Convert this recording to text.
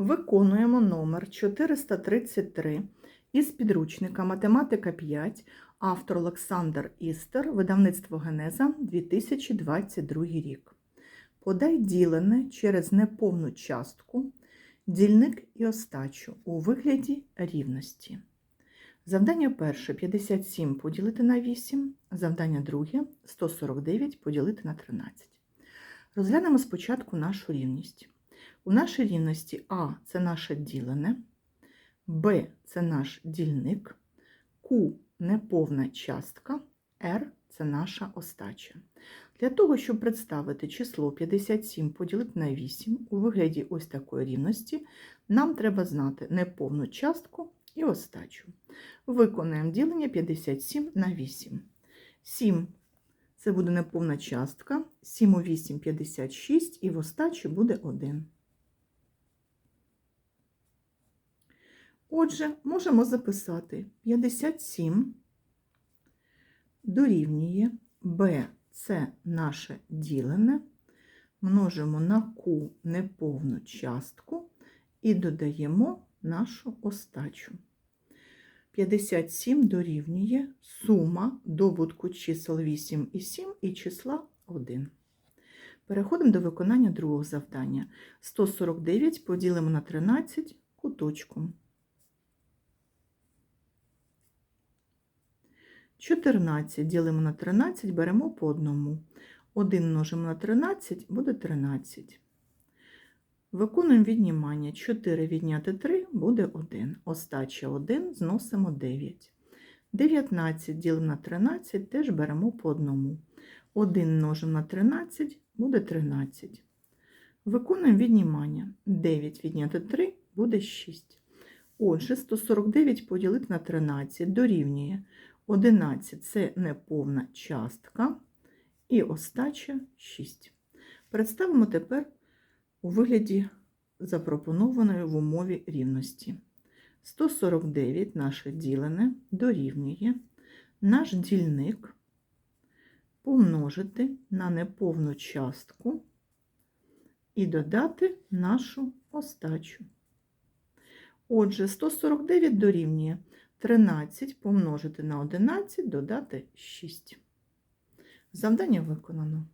Виконуємо номер 433 із підручника Математика 5, автор Олександр Істер, видавництво Генеза 2022 рік. Подай ділене через неповну частку, дільник і остачу у вигляді рівності. Завдання перше 57 поділити на 8, завдання друге 149 поділити на 13. Розглянемо спочатку нашу рівність. У нашій рівності А це наше ділене, Б це наш дільник, Q неповна частка, R це наша остача. Для того, щоб представити число 57 поділити на 8 у вигляді ось такої рівності, нам треба знати неповну частку і остачу. Виконуємо ділення 57 на 8. 7 це буде неповна частка, 7 у 8 – 56, і в остачі буде 1. Отже, можемо записати 57 дорівнює b це наше ділене, множимо на q неповну частку і додаємо нашу остачу. 57 дорівнює сума добутку чисел 8 і 7 і числа 1. Переходимо до виконання другого завдання. 149 поділимо на 13 куточком. 14 ділимо на 13, беремо по одному. 1 множимо на 13 буде 13. Виконуємо віднімання. 4 відняти 3 буде 1. Остача 1 зносимо 9. 19 ділимо на 13, теж беремо по одному. 1 множимо на 13 буде 13. Виконуємо віднімання. 9 відняти 3 буде 6. Отже, 149 поділити на 13 дорівнює 11 це неповна частка, і остача 6. Представимо тепер у вигляді запропонованої в умові рівності. 149 наше ділене дорівнює наш дільник помножити на неповну частку і додати нашу остачу. Отже, 149 дорівнює 13 помножити на 11, додати 6. Завдання виконано.